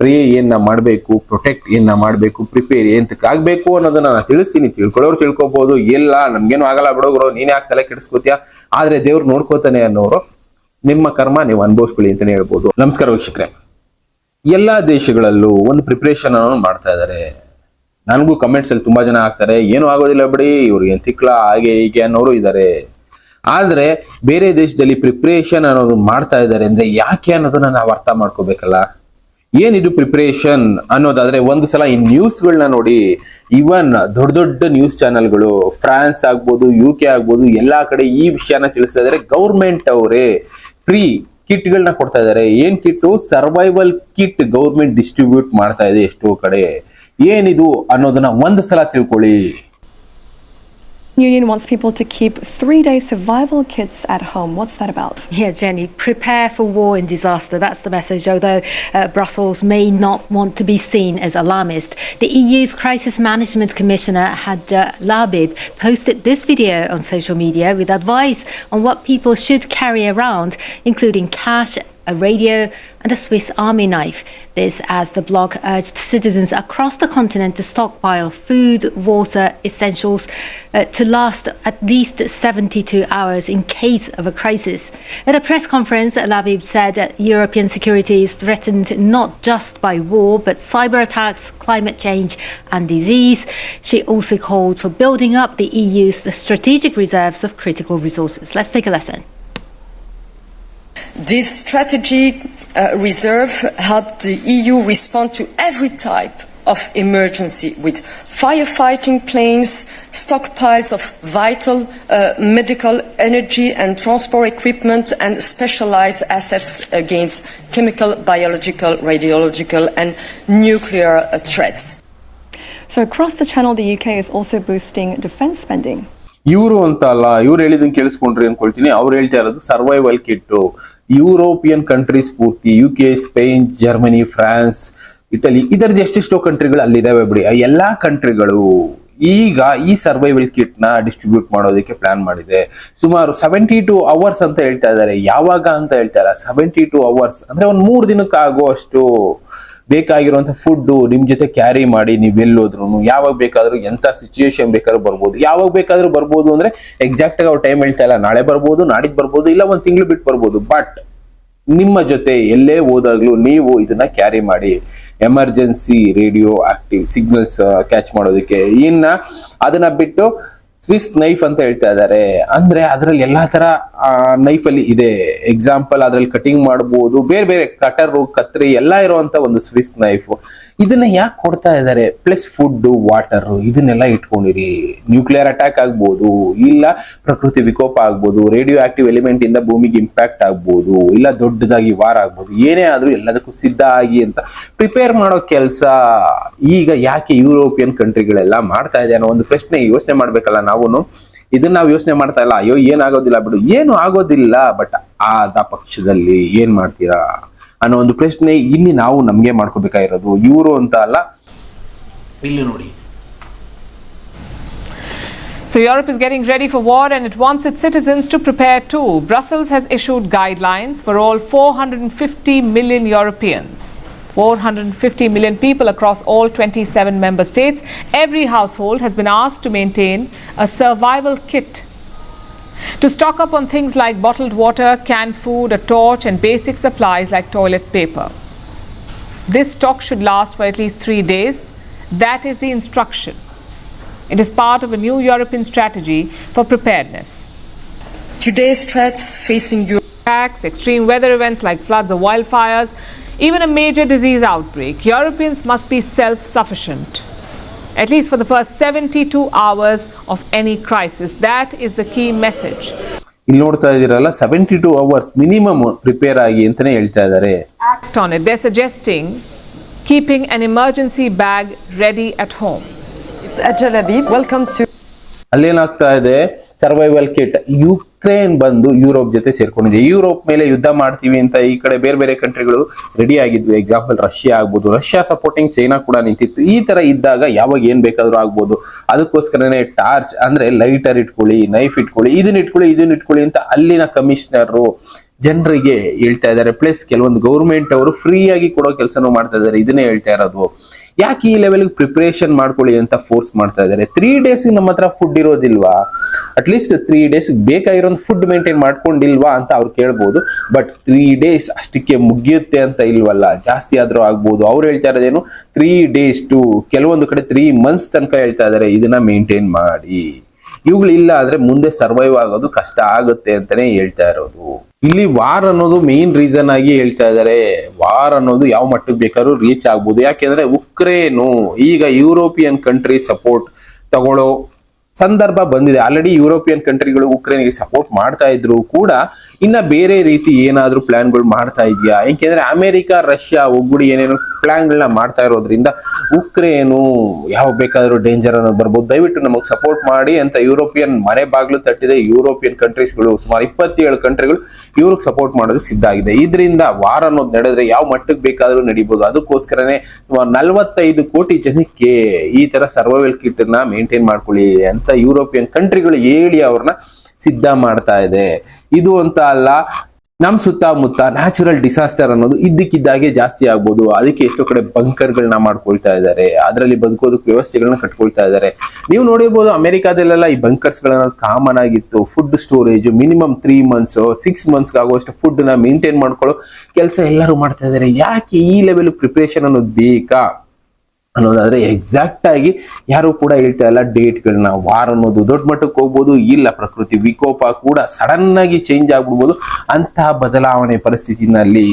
Pray ಏನ ಮಾಡಬೇಕು protect ಏನ ಮಾಡಬೇಕು ಪ್ರಿಪೇರ್ ಎಂತಕ್ಕೆ ಆಗಬೇಕು ಅನ್ನೋದನ್ನ ನಾನು ತಿಳಿಸ್ತೀನಿ. ತಿಳ್ಕೊಳ್ಳೋರು ತಿಳ್ಕೊಬಹುದು ಇಲ್ಲ, ನಮ್ಗೇನು ಆಗಲ್ಲ ಬಿಡೋಗ್ರು ನೀನ್ ಯಾಕೆ ತಲೆ ಕೆಡಿಸ್ಕೋತೀಯ? ಆದ್ರೆ ದೇವ್ರು ನೋಡ್ಕೋತಾನೆ ಅನ್ನೋರು ನಿಮ್ಮ ಕರ್ಮ ನೀವು ಅನುಭವಿಸ್ಕೊಳ್ಳಿ ಅಂತಾನೆ ಹೇಳ್ಬೋದು. ನಮಸ್ಕಾರ ವೀಕ್ಷಕರೇ. ಎಲ್ಲಾ ದೇಶಗಳಲ್ಲೂ ಒಂದು ಪ್ರಿಪ್ರೇಷನ್ ಅನ್ನೋ ಮಾಡ್ತಾ ಇದ್ದಾರೆ ನನಗೂ ಕಮೆಂಟ್ಸ್ ಅಲ್ಲಿ ತುಂಬಾ ಜನ ಆಗ್ತಾರೆ, ಏನು ಆಗೋದಿಲ್ಲ ಬಿಡಿ, ಇವ್ರಿಗೆ ತಿಕ್ಲಾ ಹಾಗೆ ಹೀಗೆ ಅನ್ನೋರು ಇದ್ದಾರೆ ಆದ್ರೆ ಬೇರೆ ದೇಶದಲ್ಲಿ ಪ್ರಿಪ್ರೇಷನ್ ಅನ್ನೋದು ಮಾಡ್ತಾ ಇದ್ದಾರೆ ಅಂದ್ರೆ ಯಾಕೆ ಅನ್ನೋದನ್ನ ನಾವು ಅರ್ಥ ಮಾಡ್ಕೋಬೇಕಲ್ಲ? ಏನಿದು ಪ್ರಿಪರೇಷನ್ ಅನ್ನೋದಾದ್ರೆ ಒಂದು ಸಲ ಈ ನ್ಯೂಸ್ಗಳನ್ನ ನೋಡಿ ಇವನ್ ದೊಡ್ಡ ದೊಡ್ಡ ನ್ಯೂಸ್ ಚಾನೆಲ್ಗಳು ಫ್ರಾನ್ಸ್ ಆಗ್ಬೋದು ಯು ಕೆ ಆಗ್ಬೋದು, ಎಲ್ಲಾ ಕಡೆ ಈ ವಿಷಯನ ತಿಳಿಸ್ತಾ ಇದಾರೆ. ಗೌರ್ಮೆಂಟ್ ಅವರೇ ಫ್ರೀ ಕಿಟ್ಗಳನ್ನ ಕೊಡ್ತಾ ಇದ್ದಾರೆ ಏನ್ kit survival kit government distribute ಮಾಡ್ತಾ ಇದೆ ಎಷ್ಟೋ ಕಡೆ. ಏನಿದು ಅನ್ನೋದನ್ನ ಒಂದು ಸಲ ತಿಳ್ಕೊಳ್ಳಿ. Union wants people to keep three day survival kits at home. What's that about? Yeah, Jenny, prepare for war and disaster. That's the message, although uh, Brussels may not want to be seen as alarmist. The EU's Crisis Management Commissioner, Hadja Labib, posted this video on social media with advice on what people should carry around, including cash, a radio, and a Swiss Army knife. This as the blog urged citizens across the continent to stockpile food, water, essentials uh, to last at least 72 hours in case of a crisis. At a press conference, Labib said that European security is threatened not just by war, but cyber attacks, climate change, and disease. She also called for building up the EU's strategic reserves of critical resources. Let's take a lesson. This strategic uh, reserve helped the EU respond to every type of emergency with firefighting planes, stockpiles of vital uh, medical energy and transport equipment, and specialized assets against chemical, biological, radiological, and nuclear uh, threats. So, across the channel, the UK is also boosting defense spending. ಇವರು ಅಂತ ಅಲ್ಲ ಇವ್ರು ಹೇಳಿದನ್ ಕೇಳಿಸ್ಕೊಂಡ್ರಿ ಅನ್ಕೊಳ್ತೀನಿ ಅವ್ರು ಹೇಳ್ತಾ ಇರೋದು survival kit European countries ಪೂರ್ತಿ U K Spain Germany France Italy ಇದರದ್ದು ಎಷ್ಟೆಷ್ಟೋ ಕಂಟ್ರಿಗಳು ಅಲ್ಲಿದ್ದಾವೆ ಬಿಡಿ. ಆ ಎಲ್ಲಾ ಕಂಟ್ರಿಗಳು ಈಗ ಈ ಸರ್ವೈವಲ್ ಕಿಟ್ನ ಡಿಸ್ಟ್ರಿಬ್ಯೂಟ್ ಮಾಡೋದಕ್ಕೆ ಪ್ಲಾನ್ ಮಾಡಿದೆ. ಸುಮಾರು ಸೆವೆಂಟಿ ಟು ಅವರ್ಸ್ ಅಂತ ಹೇಳ್ತಾ ಇದ್ದಾರೆ. ಯಾವಾಗ ಅಂತ ಹೇಳ್ತಾ ಇಲ್ಲ. ಸೆವೆಂಟಿ ಟು ಅವರ್ಸ್ ಅಂದ್ರೆ ಒಂದು ಮೂರು ದಿನಕ್ಕೆ ಆಗುವಷ್ಟು ಬೇಕಾಗಿರುವಂತ ಫುಡ್ ನಿಮ್ ಜೊತೆ ಕ್ಯಾರಿ ಮಾಡಿ ನೀವ್ ಎಲ್ಲೋದ್ರು ಯಾವಾಗ ಬೇಕಾದ್ರೂ ಎಂತ ಸಿಚುಯೇಷನ್ ಬೇಕಾದ್ರೂ ಬರ್ಬೋದು. ಯಾವಾಗ ಬೇಕಾದ್ರೂ ಬರ್ಬೋದು ಅಂದ್ರೆ ಎಕ್ಸಾಕ್ಟ್ ಆಗಿ ಅವ್ರು ಟೈಮ್ ಹೇಳ್ತಾ ಇಲ್ಲ. ನಾಳೆ ಬರ್ಬೋದು ನಾಡಿದ್ ಬರ್ಬೋದು, ಇಲ್ಲ ಒಂದ್ ತಿಂಗಳು ಬಿಟ್ಟು ಬರ್ಬೋದು. ಬಟ್ ನಿಮ್ಮ ಜೊತೆ ಎಲ್ಲೇ ಹೋದಾಗ್ಲೂ ನೀವು ಇದನ್ನ ಕ್ಯಾರಿ ಮಾಡಿ. Emergency radio active signals catch ಮಾಡೋದಕ್ಕೆ. ಇನ್ನ ಅದನ್ನ ಬಿಟ್ಟು ಸ್ವಿಸ್ ನೈಫ್ ಅಂತ ಹೇಳ್ತಾ ಇದ್ದಾರೆ. ಅಂದ್ರೆ ಅದ್ರಲ್ಲಿ ಎಲ್ಲಾ ತರ ನೈಫ್ ಅಲ್ಲಿ ಇದೆ. ಎಕ್ಸಾಂಪಲ್ ಅದ್ರಲ್ಲಿ ಕಟಿಂಗ್ ಮಾಡಬಹುದು ಬೇರೆ ಬೇರೆ ಕಟರ್ ಕತ್ರಿ ಎಲ್ಲಾ ಇರುವಂತ ಒಂದು ಸ್ವಿಸ್ ನೈಫ್ ಇದನ್ನ ಯಾಕೆ ಕೊಡ್ತಾ ಇದ್ದಾರೆ ಪ್ಲಸ್ ಫುಡ್ ವಾಟರ್ ಇದನ್ನೆಲ್ಲ ಇಟ್ಕೊಂಡಿರಿ. ನ್ಯೂಕ್ಲಿಯರ್ ಅಟ್ಯಾಕ್ ಆಗ್ಬೋದು, ಇಲ್ಲ ಪ್ರಕೃತಿ ವಿಕೋಪ ಆಗ್ಬೋದು ರೇಡಿಯೋ ಆಕ್ಟಿವ್ ಎಲಿಮೆಂಟ್ ಇಂದ ಭೂಮಿಗೆ ಇಂಪ್ಯಾಕ್ಟ್ ಆಗ್ಬೋದು, ಇಲ್ಲ ದೊಡ್ಡದಾಗಿ ವಾರ ಆಗ್ಬೋದು, ಏನೇ ಆದ್ರೂ ಎಲ್ಲದಕ್ಕೂ ಸಿದ್ಧ ಆಗಿ ಅಂತ ಪ್ರಿಪೇರ್ ಮಾಡೋ ಕೆಲಸ. ಈಗ ಯಾಕೆ ಯುರೋಪಿಯನ್ ಕಂಟ್ರಿಗಳೆಲ್ಲ ಮಾಡ್ತಾ ಇದೆ ಅನ್ನೋ ಒಂದು ಪ್ರಶ್ನೆ ಯೋಚನೆ ಮಾಡ್ಬೇಕಲ್ಲ ನಾವು ಇದನ್ನ ನಾವು ಯೋಚನೆ ಮಾಡ್ತಾ ಇಲ್ಲ ಅಯ್ಯೋ ಏನಾಗೋದಿಲ್ಲ ಬಿಡು ಏನು ಆಗೋದಿಲ್ಲ ಬಟ್ ಆದ ಪಕ್ಷದಲ್ಲಿ ಏನ್ ಮಾಡ್ತೀರಾ ಅನ್ನೋ ಒಂದು ಪ್ರಶ್ನೆ ಇಲ್ಲಿ ನಾವು ನಮ್ಗೆ ಮಾಡ್ಕೋಬೇಕಾಗಿರೋದು ಇವರು ಅಂತ ಅಲ್ಲ ಇಲ್ಲಿ ನೋಡಿ So, Europe is getting ready for war and it wants its citizens to prepare too. Brussels has issued guidelines for all 450 million Europeans. 450 million people across all 27 member states. Every household has been asked to maintain a survival kit to stock up on things like bottled water, canned food, a torch, and basic supplies like toilet paper. This stock should last for at least three days. That is the instruction. It is part of a new European strategy for preparedness. Today's threats facing Europe. Attacks, extreme weather events like floods or wildfires, even a major disease outbreak, Europeans must be self sufficient. At least for the first 72 hours of any crisis. That is the key message. ಇಲ್ಲಿ ನೋಡ್ತಾ ಇದೀರಲ್ಲ seventy two hours minimum prepare ಆಗಿ ಅಂತಾನೆ ಹೇಳ್ತಾ ಇದ್ದಾರೆ Act on it. They're suggesting keeping an emergency bag ready at home. It's Ajal Habib. Welcome to ಅಲ್ಲೇನಾಗ್ತಾ ಇದೆ survival kit Ukraine ಬಂದು Europe ಜೊತೆ ಸೇರ್ಕೊಂಡಿದೆ. ಯುರೋಪ್ ಮೇಲೆ ಯುದ್ಧ ಮಾಡ್ತೀವಿ ಅಂತ ಈ ಕಡೆ ಬೇರೆ ಬೇರೆ ಕಂಟ್ರಿಗಳು ರೆಡಿ ಆಗಿದ್ವಿ. ಎಕ್ಸಾಂಪಲ್ ರಷ್ಯಾ ಆಗ್ಬೋದು. ರಷ್ಯಾ ಸಪೋರ್ಟಿಂಗ್ ಚೈನಾ ಕೂಡ ನಿಂತಿತ್ತು. ಈ ತರ ಇದ್ದಾಗ ಯಾವಾಗ ಏನ್ ಬೇಕಾದ್ರೂ ಆಗ್ಬೋದು. ಅದಕ್ಕೋಸ್ಕರನೇ ಟಾರ್ಚ್ ಅಂದ್ರೆ ಲೈಟರ್ ಇಟ್ಕೊಳ್ಳಿ ನೈಫ್ ಇಟ್ಕೊಳ್ಳಿ ಇದನ್ನ ಇಟ್ಕೊಳ್ಳಿ ಇದನ್ನ ಇಟ್ಕೊಳ್ಳಿ ಅಂತ ಅಲ್ಲಿನ ಕಮಿಷನರು ಜನರಿಗೆ ಹೇಳ್ತಾ ಇದ್ದಾರೆ. ಪ್ಲಸ್ ಕೆಲವೊಂದು ಗೌರ್ಮೆಂಟ್ ಅವರು ಫ್ರೀಯಾಗಿ ಕೊಡೋ ಕೆಲಸನೂ ಮಾಡ್ತಾ ಇದ್ದಾರೆ. ಇದನ್ನೇ ಹೇಳ್ತಾ ಇರೋದು. ಯಾಕೆ ಈ ಲೆವೆಲ್ಗೆ ಪ್ರಿಪ್ರೇಷನ್ ಮಾಡ್ಕೊಳ್ಳಿ ಅಂತ ಫೋರ್ಸ್ ಮಾಡ್ತಾ ಇದ್ದಾರೆ? ತ್ರೀ ಡೇಸ್ ನಮ್ಮ ಹತ್ರ ಫುಡ್ ಇರೋದಿಲ್ವಾ? ಅಟ್ಲೀಸ್ಟ್ ತ್ರೀ ಡೇಸ್ ಬೇಕಾಗಿರೋ ಫುಡ್ ಮೇಂಟೈನ್ ಮಾಡ್ಕೊಂಡಿಲ್ವಾ ಅಂತ ಅವ್ರು ಕೇಳ್ಬೋದು. ಬಟ್ ತ್ರೀ ಡೇಸ್ ಅಷ್ಟಕ್ಕೆ ಮುಗಿಯುತ್ತೆ ಅಂತ ಇಲ್ವಲ್ಲ? ಜಾಸ್ತಿ ಆದ್ರೂ ಆಗ್ಬೋದು. ಅವ್ರು ಹೇಳ್ತಾ ಇರೋದೇನು? ತ್ರೀ ಡೇಸ್ ಟು ಕೆಲವೊಂದು ಕಡೆ ತ್ರೀ ಮಂತ್ಸ್ ತನಕ ಹೇಳ್ತಾ ಇದ್ದಾರೆ. ಇದನ್ನ ಮೇಂಟೈನ್ ಮಾಡಿ. ಇವುಗಳು ಇಲ್ಲ ಆದ್ರೆ ಮುಂದೆ ಸರ್ವೈವ್ ಆಗೋದು ಕಷ್ಟ ಆಗುತ್ತೆ ಅಂತಾನೆ ಹೇಳ್ತಾ ಇರೋದು. ಇಲ್ಲಿ ವಾರ್ ಅನ್ನೋದು ಮೇನ್ ರೀಸನ್ ಆಗಿ ಹೇಳ್ತಾ ಇದ್ದಾರೆ ವಾರ್ ಅನ್ನೋದು ಯಾವ ಮಟ್ಟಕ್ಕೆ ಬೇಕಾದ್ರೂ ರೀಚ್ ಆಗ್ಬೋದು. ಯಾಕೆಂದ್ರೆ ಉಕ್ರೇನು ಈಗ ಯುರೋಪಿಯನ್ ಕಂಟ್ರಿ ಸಪೋರ್ಟ್ ತಗೊಳ್ಳೋ ಸಂದರ್ಭ ಬಂದಿದೆ. ಆಲ್ರೆಡಿ ಯುರೋಪಿಯನ್ ಕಂಟ್ರಿಗಳು ಉಕ್ರೇನ್ಗೆ ಸಪೋರ್ಟ್ ಮಾಡ್ತಾ ಇದ್ರು ಕೂಡ ಇನ್ನ ಬೇರೆ ರೀತಿ ಏನಾದ್ರೂ ಪ್ಲಾನ್ಗಳು ಮಾಡ್ತಾ ಇದೆಯಾ? ಏಕೆಂದ್ರೆ ಅಮೆರಿಕ ರಷ್ಯಾ ಒಗ್ಗೂಡಿ ಏನೇನು ಪ್ಲಾನ್ಗಳನ್ನ ಮಾಡ್ತಾ ಇರೋದ್ರಿಂದ ಉಕ್ರೇನು ಯಾವ ಬೇಕಾದರೂ ಡೇಂಜರ್ ಅನ್ನೋದು ಬರ್ಬೋದು. ದಯವಿಟ್ಟು ನಮಗೆ ಸಪೋರ್ಟ್ ಮಾಡಿ ಅಂತ ಯುರೋಪಿಯನ್ ಮನೆ ಬಾಗ್ಲು ತಟ್ಟಿದೆ. ಯುರೋಪಿಯನ್ ಕಂಟ್ರೀಸ್ಗಳು ಸುಮಾರು ಇಪ್ಪತ್ತೇಳು ಕಂಟ್ರಿಗಳು ಇವ್ರಿಗೆ ಸಪೋರ್ಟ್ ಮಾಡೋದಕ್ಕೆ ಸಿದ್ಧ ಆಗಿದೆ. ಇದರಿಂದ ವಾರ ಅನ್ನೋದು ನಡೆದ್ರೆ ಯಾವ ಮಟ್ಟಕ್ಕೆ ಬೇಕಾದರೂ ನಡೀಬಹುದು ಅದಕ್ಕೋಸ್ಕರನೇ ಸುಮಾರು ನಲವತ್ತೈದು ಕೋಟಿ ಜನಕ್ಕೆ ಈ ತರ ಸರ್ವೈವಲ್ ಕಿಟ್ ಅನ್ನ ಮೇಂಟೈನ್ ಮಾಡ್ಕೊಳ್ಳಿ ಅಂತ ಯುರೋಪಿಯನ್ ಕಂಟ್ರಿಗಳು ಹೇಳಿ ಅವ್ರನ್ನ ಸಿದ್ಧ ಮಾಡ್ತಾ ಇದೆ. ಇದು ಅಂತ ಅಲ್ಲ, ನಮ್ ಸುತ್ತಮುತ್ತ ನ್ಯಾಚುರಲ್ ಡಿಸಾಸ್ಟರ್ ಅನ್ನೋದು ಇದ್ದಕ್ಕಿದ್ದಾಗೆ ಜಾಸ್ತಿ ಆಗ್ಬೋದು. ಅದಕ್ಕೆ ಎಷ್ಟೋ ಕಡೆ ಬಂಕರ್ಗಳನ್ನ ಮಾಡ್ಕೊಳ್ತಾ ಇದ್ದಾರೆ. ಅದರಲ್ಲಿ ಬದುಕೋದಕ್ಕೆ ವ್ಯವಸ್ಥೆಗಳನ್ನ ಕಟ್ಕೊಳ್ತಾ ಇದ್ದಾರೆ. ನೀವು ನೋಡಿರ್ಬೋದು ಅಮೆರಿಕಾದಲ್ಲೆಲ್ಲ ಈ ಬಂಕರ್ಸ್ ಗಳನ್ನೋದು ಕಾಮನ್ ಆಗಿತ್ತು. Food storage minimum three months six months ಆಗುವಷ್ಟು ಫುಡ್ನ ಮೇಂಟೈನ್ ಮಾಡ್ಕೊಳ್ಳೋ ಕೆಲಸ ಎಲ್ಲರೂ ಮಾಡ್ತಾ ಇದ್ದಾರೆ. ಯಾಕೆ ಈ ಲೆವೆಲ್ ಪ್ರಿಪ್ರೇಷನ್ ಅನ್ನೋದು ಬೇಕಾ? ಅನ್ನೋದಾದ್ರೆ ಎಕ್ಸಾಕ್ಟ್ ಆಗಿ ಯಾರು ಕೂಡ ಹೇಳ್ತಾ ಇಲ್ಲ ಡೇಟ್ಗಳನ್ನ ವಾರ ಅನ್ನೋದು ದೊಡ್ಡ ಮಟ್ಟಕ್ಕೆ ಹೋಗ್ಬೋದು, ಇಲ್ಲ ಪ್ರಕೃತಿ ವಿಕೋಪ ಕೂಡ ಸಡನ್ ಆಗಿ ಚೇಂಜ್ ಆಗ್ಬಿಡ್ಬೋದು. ಅಂತಹ ಬದಲಾವಣೆ ಪರಿಸ್ಥಿತಿನಲ್ಲಿ,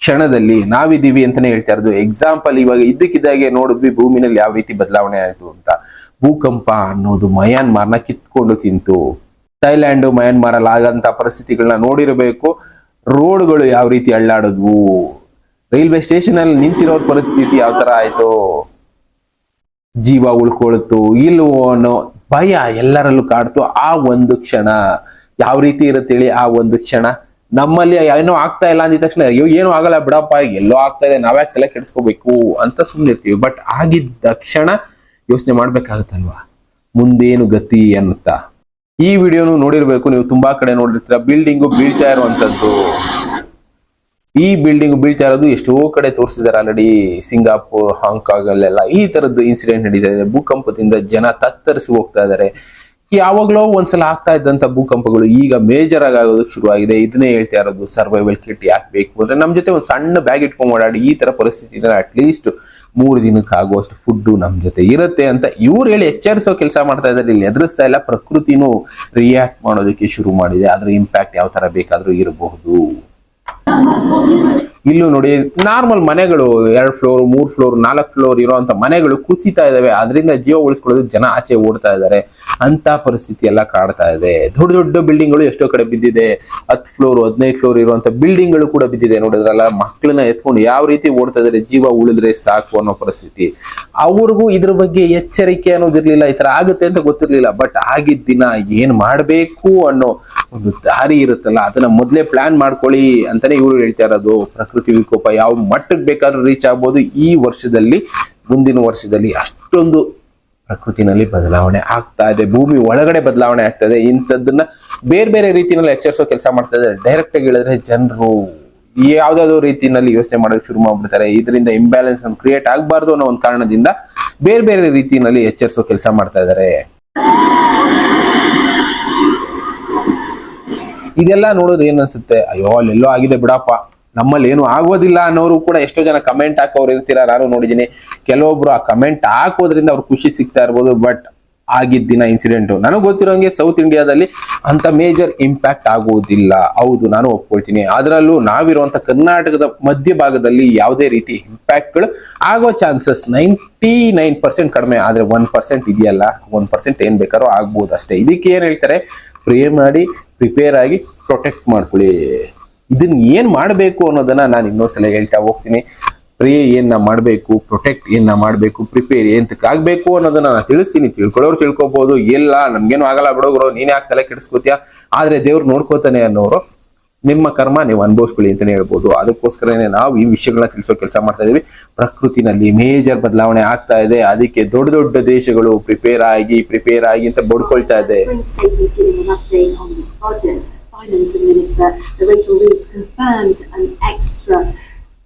ಕ್ಷಣದಲ್ಲಿ ನಾವಿದ್ದೀವಿ ಅಂತಾನೆ ಹೇಳ್ತಾ ಇರೋದು. ಎಕ್ಸಾಂಪಲ್ ಇವಾಗ ಇದ್ದಕ್ಕಿದ್ದಾಗೆ ನೋಡಿದ್ವಿ ಭೂಮಿನಲ್ಲಿ ಯಾವ ರೀತಿ ಬದಲಾವಣೆ ಆಯಿತು ಅಂತ. ಭೂಕಂಪ ಅನ್ನೋದು ಮಯಾನ್ಮಾರ್ನ ಕಿತ್ಕೊಂಡು ತಿಂತು. ಥೈಲ್ಯಾಂಡ್ ಮಯಾನ್ಮಾರಲ್ಲಿ ಆಗಂತ ಪರಿಸ್ಥಿತಿಗಳನ್ನ ನೋಡಿರಬೇಕು. ರೋಡ್ಗಳು ಯಾವ ರೀತಿ ಅಳ್ಳಾಡಿದ್ವು. ರೈಲ್ವೆ ಸ್ಟೇಷನ್ ಅಲ್ಲಿ ನಿಂತಿರೋ ಪರಿಸ್ಥಿತಿ ಯಾವ ತರ ಆಯ್ತು? ಜೀವ ಉಳ್ಕೊಳ್ತು, ಇಲ್ವೋ ಅನ್ನೋ ಭಯ ಎಲ್ಲರಲ್ಲೂ ಕಾಡ್ತು. ಆ ಒಂದು ಕ್ಷಣ, ಯಾವ ರೀತಿ ಇರುತ್ತೆ ಹೇಳಿ ಆ ಒಂದು ಕ್ಷಣ? ನಮ್ಮಲ್ಲಿ ಏನೋ ಆಗ್ತಾ ಇಲ್ಲ ಅಂದಿದ ತಕ್ಷಣ, ಅಯ್ಯೋ, ಏನೂ ಆಗಲ್ಲ ಬಿಡಪ್ಪ, ಎಲ್ಲೋ ಆಗ್ತಾ ಇದೆ, ನಾವ್ಯಾಕೆ ತಲೆ ಕೆಡಿಸ್ಕೋಬೇಕು ಅಂತ ಸುಮ್ಮನೆ ಇರ್ತೀವಿ. ಬಟ್ ಆಗಿದ್ದ ಕ್ಷಣ ಯೋಚನೆ ಮಾಡ್ಬೇಕಾಗತ್ತಲ್ವಾ? ಮುಂದೇನು ಗತಿ ಅನ್ನುತ್ತಾ? ಈ ವಿಡಿಯೋನು ನೋಡಿರ್ಬೇಕು, ನೀವು ತುಂಬಾ ಕಡೆ ನೋಡಿರ್ತೀರ. ಬಿಲ್ಡಿಂಗು ಬೀಳ್ತಾ ಇರುವಂತದ್ದು. ಈ ಬಿಲ್ಡಿಂಗ್ ಬೀಳ್ತಾ ಇರೋದು ಎಷ್ಟೋ ಕಡೆ ತೋರಿಸಿದ್ದಾರೆ ಆಲ್ರೆಡಿ ಸಿಂಗಾಪುರ್ ಹಾಂಗ್ಕಾಂಗ್ ಅಲ್ಲೆಲ್ಲ. ಈ ತರದ್ದು ಇನ್ಸಿಡೆಂಟ್ ನಡೀತಾ ಇದೆ. ಭೂಕಂಪದಿಂದ ಜನ ತತ್ತರಿಸಿ ಹೋಗ್ತಾ ಇದ್ದಾರೆ. ಯಾವಾಗ್ಲೋ ಒಂದ್ಸಲ ಆಗ್ತಾ ಇದ್ದಂತ ಭೂಕಂಪಗಳು ಈಗ ಮೇಜರ್ ಆಗಿ ಆಗೋದಕ್ಕೆ ಶುರುವಾಗಿದೆ. ಇದನ್ನೇ ಹೇಳ್ತಾ ಇರೋದು ಸರ್ವೈವಲ್ ಕಿಟ್ ಯಾಕೆ ಬೇಕು ಅಂದ್ರೆ ನಮ್ ಜೊತೆ ಒಂದು ಸಣ್ಣ ಬ್ಯಾಗ್ ಇಟ್ಕೊಂಡು ಓಡಾಡಿ ಈ ತರ ಪರಿಸ್ಥಿತಿನ ಅಟ್ಲೀಸ್ಟ್ ಮೂರು ದಿನಕ್ಕೆ ಆಗುವಷ್ಟು ಫುಡ್ ನಮ್ ಜೊತೆ ಇರುತ್ತೆ ಅಂತ ಇವ್ರು ಹೇಳಿ ಎಚ್ಚರಿಸೋ ಕೆಲಸ ಮಾಡ್ತಾ ಇದ್ದಾರೆ. ಇಲ್ಲಿ ಎದುರಿಸ್ತಾ ಇಲ್ಲ. ಪ್ರಕೃತಿನೂ ರಿಯಾಕ್ಟ್ ಮಾಡೋದಕ್ಕೆ ಶುರು ಮಾಡಿದೆ. ಅದ್ರ ಇಂಪ್ಯಾಕ್ಟ್ ಯಾವ ತರ ಬೇಕಾದ್ರೂ ಇರಬಹುದು. ಇಲ್ಲೂ ನೋಡಿ ನಾರ್ಮಲ್ ಮನೆಗಳು, ಎರಡ್ ಫ್ಲೋರ್ ಮೂರ್ ಫ್ಲೋರ್ ನಾಲ್ಕು ಫ್ಲೋರ್ ಇರುವಂತ ಮನೆಗಳು ಕುಸಿತಾ ಇದಾವೆ. ಅದರಿಂದ ಜೀವ ಉಳಿಸ್ಕೊಳ್ಳೋದು ಜನ ಆಚೆ ಓಡ್ತಾ ಇದ್ದಾರೆ. ಅಂತ ಪರಿಸ್ಥಿತಿ ಎಲ್ಲ ಕಾಡ್ತಾ ಇದೆ. ದೊಡ್ಡ ದೊಡ್ಡ ಬಿಲ್ಡಿಂಗ್ಗಳು ಎಷ್ಟೋ ಕಡೆ ಬಿದ್ದಿದೆ. ಹತ್ತು ಫ್ಲೋರ್ ಹದಿನೈದು ಫ್ಲೋರ್ ಇರುವಂತ ಬಿಲ್ಡಿಂಗ್ಗಳು ಕೂಡ ಬಿದ್ದಿದೆ. ನೋಡಿದ್ರಲ್ಲ, ಮಕ್ಕಳನ್ನ ಎತ್ಕೊಂಡು ಯಾವ ರೀತಿ ಓಡ್ತಾ ಇದಾರೆ ಜೀವ ಉಳಿದ್ರೆ ಸಾಕು ಅನ್ನೋ ಪರಿಸ್ಥಿತಿ. ಅವ್ರಿಗೂ ಇದ್ರ ಬಗ್ಗೆ ಎಚ್ಚರಿಕೆ ಅನ್ನೋದಿರ್ಲಿಲ್ಲ, ಈ ತರ ಆಗುತ್ತೆ ಅಂತ ಗೊತ್ತಿರ್ಲಿಲ್ಲ. ಬಟ್ ಆಗಿದ್ದ ದಿನ ಏನ್ ಮಾಡ್ಬೇಕು ಅನ್ನೋ ಒಂದು ದಾರಿ ಇರುತ್ತಲ್ಲ, ಅದನ್ನ ಮೊದ್ಲೇ ಪ್ಲಾನ್ ಮಾಡ್ಕೊಳ್ಳಿ ಅಂತಾನೆ ಇವರು ಹೇಳ್ತಾ ಇರೋದು, ಪ್ರಕೃತಿ ವಿಕೋಪ ಯಾವ ಮಟ್ಟಕ್ಕೆ ಬೇಕಾದ್ರೂ ರೀಚ್ ಆಗ್ಬೋದು. ಈ ವರ್ಷದಲ್ಲಿ, ಮುಂದಿನ ವರ್ಷದಲ್ಲಿ ಅಷ್ಟೊಂದು ಪ್ರಕೃತಿನಲ್ಲಿ ಬದಲಾವಣೆ ಆಗ್ತಾ ಇದೆ. ಭೂಮಿ ಒಳಗಡೆ ಬದಲಾವಣೆ ಆಗ್ತಾ ಇದೆ. ಇಂಥದ್ದನ್ನ ಬೇರೆ ಬೇರೆ ರೀತಿಯಲ್ಲಿ ಎಚ್ಚರಿಸೋ ಕೆಲಸ ಮಾಡ್ತಾ ಇದ್ದಾರೆ. ಡೈರೆಕ್ಟ್ ಆಗಿ ಹೇಳಿದ್ರೆ ಜನರು ಯಾವ್ದಾದ್ರು ರೀತಿಯಲ್ಲಿ ಯೋಚನೆ ಮಾಡೋಕೆ ಶುರು ಮಾಡ್ಬಿಡ್ತಾರೆ. ಇದರಿಂದ ಇಂಬ್ಯಾಲೆನ್ಸ್ ಕ್ರಿಯೇಟ್ ಆಗಬಾರ್ದು ಅನ್ನೋ ಒಂದು ಕಾರಣದಿಂದ ಬೇರೆ ಬೇರೆ ರೀತಿಯಲ್ಲಿ ಎಚ್ಚರಿಸೋ ಕೆಲಸ ಮಾಡ್ತಾ ಇದ್ದಾರೆ. ಇದೆಲ್ಲ ನೋಡಿದ್ರೆ ಏನ್ ಅನ್ಸುತ್ತೆ? ಅಯ್ಯೋ, ಅಲ್ಲೆಲ್ಲೋ ಆಗಿದೆ ಬಿಡಪ್ಪ. ನಮ್ಮಲ್ಲಿ ಏನು ಆಗೋದಿಲ್ಲ ಅನ್ನೋರು ಕೂಡ ಎಷ್ಟೋ ಜನ ಕಮೆಂಟ್ ಹಾಕೋರು ಇರ್ತೀರಾ, ನಾನು ನೋಡಿದೀನಿ ಕೆಲವೊಬ್ರು ಆ ಕಮೆಂಟ್ ಹಾಕೋದ್ರಿಂದ ಅವ್ರು ಖುಷಿ ಸಿಗ್ತಾ ಇರ್ಬೋದು ಬಟ್ ಆಗಿದ್ದ ದಿನ ಇನ್ಸಿಡೆಂಟ್ ನನಗೆ ಗೊತ್ತಿರೋಂಗೆ ಸೌತ್ ಇಂಡಿಯಾದಲ್ಲಿ ಅಂತ ಮೇಜರ್ ಇಂಪ್ಯಾಕ್ಟ್ ಆಗುವುದಿಲ್ಲ. ಹೌದು, ನಾನು ಒಪ್ಕೊಳ್ತೀನಿ. ಅದರಲ್ಲೂ ನಾವಿರುವಂತ ಕರ್ನಾಟಕದ ಮಧ್ಯಭಾಗದಲ್ಲಿ ಯಾವುದೇ ರೀತಿ ಇಂಪ್ಯಾಕ್ಟ್ಗಳು ಆಗೋ ಚಾನ್ಸಸ್ ನೈಂಟಿ ನೈನ್ ಪರ್ಸೆಂಟ್ ಕಡಿಮೆ ಆದ್ರೆ ಒನ್ ಪರ್ಸೆಂಟ್ ಇದೆಯಲ್ಲ ಒನ್ ಪರ್ಸೆಂಟ್ ಏನ್ ಬೇಕಾದ್ರೂ ಆಗ್ಬೋದು ಅಷ್ಟೇ. ಇದಕ್ಕೆ ಏನ್ ಹೇಳ್ತಾರೆ? ಪ್ರೇ ಮಾಡಿ ಪ್ರಿಪೇರ್ ಆಗಿ ಪ್ರೊಟೆಕ್ಟ್ ಮಾಡ್ಕೊಳ್ಳಿ. ಇದನ್ನ ಏನ್ ಮಾಡಬೇಕು ಅನ್ನೋದನ್ನ ನಾನು ಇನ್ನೊಂದ್ಸಲ ಹೇಳ್ತಾ ಹೋಗ್ತೀನಿ. ಪ್ರೇ ಏನ ಮಾಡಬೇಕು ಪ್ರೊಟೆಕ್ಟ್ ಏನ ಮಾಡಬೇಕು ಪ್ರಿಪೇರ್ ಎಂತಕ್ಕೆ ಆಗ್ಬೇಕು ಅನ್ನೋದನ್ನ ನಾನು ತಿಳಿಸ್ತೀನಿ. ತಿಳ್ಕೊಳ್ಳೋರು ತಿಳ್ಕೊಬಹುದು ಇಲ್ಲ, ನಮ್ಗೇನು ಆಗಲ್ಲ ಬಿಡೋಗ್ರು ನೀನ್ ಯಾಕೆ ತಲೆ ಕೆಡಿಸ್ಕೋತೀಯ? ಆದ್ರೆ ದೇವ್ರು ನೋಡ್ಕೋತಾನೆ ಅನ್ನೋರು ನಿಮ್ಮ ಕರ್ಮ ನೀವು ಅನುಭವಿಸ್ಕೊಳ್ಳಿ ಅಂತಾನೆ ಹೇಳ್ಬೋದು. ಅದಕ್ಕೋಸ್ಕರನೇ ನಾವು ಈ ವಿಷಯಗಳನ್ನ ತಿಳಿಸೋ ಕೆಲಸ ಮಾಡ್ತಾ ಇದೀವಿ. ಪ್ರಕೃತಿನಲ್ಲಿ ಮೇಜರ್ ಬದಲಾವಣೆ ಆಗ್ತಾ ಇದೆ. ಅದಕ್ಕೆ ದೊಡ್ಡ ದೊಡ್ಡ ದೇಶಗಳು ಪ್ರಿಪೇರ್ ಆಗಿ ಪ್ರಿಪೇರ್ ಆಗಿ ಅಂತ ಬಡ್ಕೊಳ್ತಾ ಇದೆ.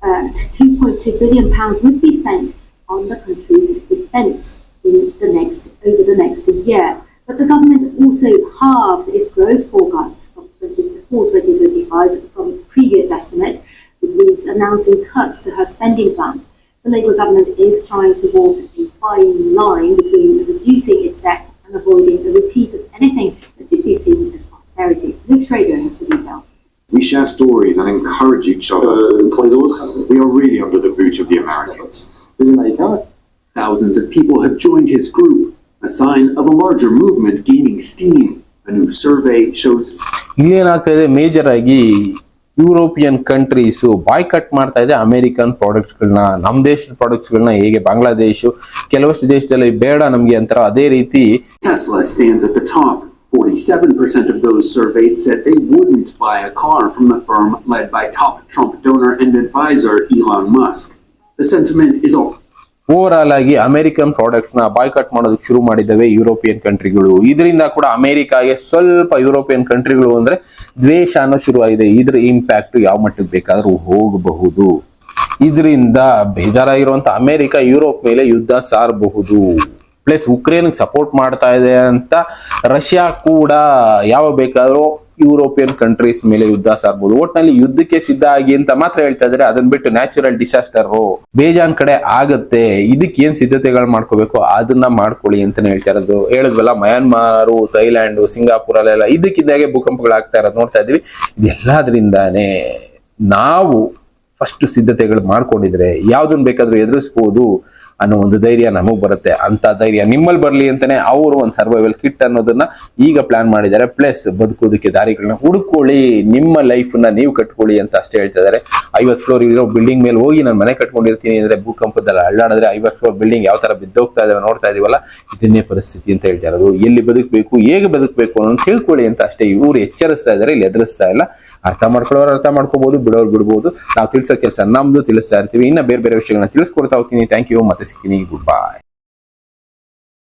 Uh, 2.2 billion pounds would be spent on the country's defence in the next over the next year. But the government also halved its growth forecast from 20, for 2025 from its previous estimate, with Reeves announcing cuts to her spending plans. The Labour government is trying to walk a fine line between reducing its debt and avoiding a repeat of anything that could be seen as austerity. Luke Traeger has the details. We share stories and encourage each other. Pour les autres. We are really under the boot of the Americans. Les Américains, Thousands of people have joined his group, a sign of a larger movement gaining steam. A new survey shows ಇಲ್ಲಿ ಏನಾಗ್ತಾ ಇದೆ major ಆಗಿ European countries boycott ಮಾಡ್ತಾ ಇದೆ American ಪ್ರಾಡಕ್ಟ್ಸ್ಗಳನ್ನ ನಮ್ಮ ದೇಶದ ಪ್ರಾಡಕ್ಟ್ಸ್ಗಳನ್ನ ಹೇಗೆ ಬಾಂಗ್ಲಾದೇಶ್ ಕೆಲವಷ್ಟು ದೇಶದಲ್ಲಿ ಬೇಡ ನಮಗೆ ಅಂತಾರ ಅದೇ ರೀತಿ Tesla stands at the top. 47% of those surveyed said they wouldn't buy a car from the firm led by top Trump donor and advisor Elon Musk. The sentiment is all over all ಆಗಿ American ಪ್ರಾಡಕ್ಟ್ಸ್ನ boycott ಮಾಡೋದಕ್ಕೆ ಶುರು ಮಾಡಿದ್ದಾವೆ European ಕಂಟ್ರಿಗಳು ಇದರಿಂದ ಕೂಡ ಅಮೆರಿಕಾಗೆ ಸ್ವಲ್ಪ European ಕಂಟ್ರಿಗಳು ಅಂದ್ರೆ ದ್ವೇಷ ಅನ್ನೋ ಶುರುವಾಗಿದೆ. ಇದರ ಇಂಪ್ಯಾಕ್ಟ್ ಯಾವ ಮಟ್ಟಕ್ಕೆ ಬೇಕಾದರೂ ಹೋಗಬಹುದು. ಇದರಿಂದ ಬೇಜಾರಾಗಿರುವಂತ ಅಮೆರಿಕ ಯುರೋಪ್ ಮೇಲೆ ಯುದ್ಧ ಸಾರಬಹುದು. ಪ್ಲಸ್ ಉಕ್ರೇನ್ ಸಪೋರ್ಟ್ ಮಾಡ್ತಾ ಇದೆ ಅಂತ ರಷ್ಯಾ ಕೂಡ ಯಾವ ಬೇಕಾದರೂ ಯುರೋಪಿಯನ್ ಕಂಟ್ರೀಸ್ ಮೇಲೆ ಯುದ್ಧ ಸಾರ್ಬೋದು ಒಟ್ನಲ್ಲಿ ಯುದ್ಧಕ್ಕೆ ಸಿದ್ಧ ಆಗಿ ಅಂತ ಮಾತ್ರ ಹೇಳ್ತಾ ಇದ್ರೆ ಅದನ್ನ ಬಿಟ್ಟು ನ್ಯಾಚುರಲ್ ಡಿಸಾಸ್ಟರ್ ಬೇಜಾನ್ ಕಡೆ ಆಗತ್ತೆ. ಇದಕ್ಕೆ ಏನ್ ಸಿದ್ಧತೆಗಳು ಮಾಡ್ಕೋಬೇಕು? ಅದನ್ನ ಮಾಡ್ಕೊಳ್ಳಿ ಅಂತಾನೆ ಹೇಳ್ತಾ ಇರೋದು. ಹೇಳಿದ್ವಲ್ಲ, ಮಯನ್ಮಾರು, ಥೈಲ್ಯಾಂಡ್ ಸಿಂಗಾಪುರ ಅಲ್ಲೆಲ್ಲ ಇದಕ್ಕಿದ್ದಾಗೆ ಭೂಕಂಪಗಳಾಗ್ತಾ ಇರೋದು ನೋಡ್ತಾ ಇದೀವಿ ಇದೆಲ್ಲದ್ರಿಂದಾನೇ ನಾವು ಫಸ್ಟ್ ಸಿದ್ಧತೆಗಳು ಮಾಡ್ಕೊಂಡಿದ್ರೆ ಯಾವ್ದನ್ನ ಬೇಕಾದ್ರೂ ಎದುರಿಸ್ಬೋದು. ಅನ್ನೋ ಒಂದು ಧೈರ್ಯ ನಮಗೆ ಬರುತ್ತೆ. ಅಂತ ಧೈರ್ಯ ನಿಮ್ಮಲ್ಲಿ ಬರಲಿ ಅಂತಾನೆ ಅವರು ಒಂದು ಸರ್ವೈವಲ್ ಕಿಟ್ ಅನ್ನೋದನ್ನ ಈಗ ಪ್ಲಾನ್ ಮಾಡಿದ್ದಾರೆ. ಪ್ಲಸ್ ಬದುಕೋದಕ್ಕೆ ದಾರಿಗಳನ್ನ ಹುಡುಕೊಳ್ಳಿ ನಿಮ್ಮ ಲೈಫ್ನ ನೀವು ಕಟ್ಕೊಳ್ಳಿ ಅಂತ ಅಷ್ಟೇ ಹೇಳ್ತಾ ಇದ್ದಾರೆ. ಐವತ್ತು ಫ್ಲೋರ್ ಇರೋ ಬಿಲ್ಡಿಂಗ್ ಮೇಲೆ ಹೋಗಿ ನಾನು ಮನೆ ಕಟ್ಕೊಂಡಿರ್ತೀನಿ ಅಂದ್ರೆ ಭೂಕಂಪದಲ್ಲಿ ಅಳ್ಳಾಡಿದ್ರೆ ಐವತ್ತು ಫ್ಲೋರ್ ಬಿಲ್ಡಿಂಗ್ ಯಾವ ತರ ಬಿದ್ದೋಗ್ತಾ ಇದಾವೆ ನೋಡ್ತಾ ಇದೀವಲ್ಲ? ಇದನ್ನೇ ಪರಿಸ್ಥಿತಿ ಅಂತ ಹೇಳ್ತಾ ಇರೋದು. ಎಲ್ಲಿ ಬದುಕಬೇಕು, ಹೇಗೆ ಬದುಕಬೇಕು ಅನ್ನೋದು ತಿಳ್ಕೊಳ್ಳಿ ಅಂತ ಅಷ್ಟೇ. ಇವರು ಎಚ್ಚರಿಸ್ತಾ ಇದ್ದಾರೆ, ಇಲ್ಲಿ ಎದುರಿಸ್ತಾ ಇಲ್ಲ. ಅರ್ಥ ಮಾಡ್ಕೊಳ್ಳೋರು ಅರ್ಥ ಮಾಡ್ಕೋಬಹುದು ಬಿಡೋರು ಬಿಡ್ಬೋದು. ನಾವು ತಿಳಿಸೋ ಕೆಲಸ ನಮ್ದು, ತಿಳಿಸ್ತಾ ಇರ್ತೀವಿ. ಇನ್ನ ಬೇರೆ ಬೇರೆ ವಿಷಯಗಳನ್ನ ತಿಳಿಸ್ಕೊಡ್ತಾ ಹೋಗ್ತೀನಿ. ಥ್ಯಾಂಕ್ ಯು ಮತ್ತೆ ಸಿಗ್ತೀನಿ. ಗುಡ್ ಬಾಯ್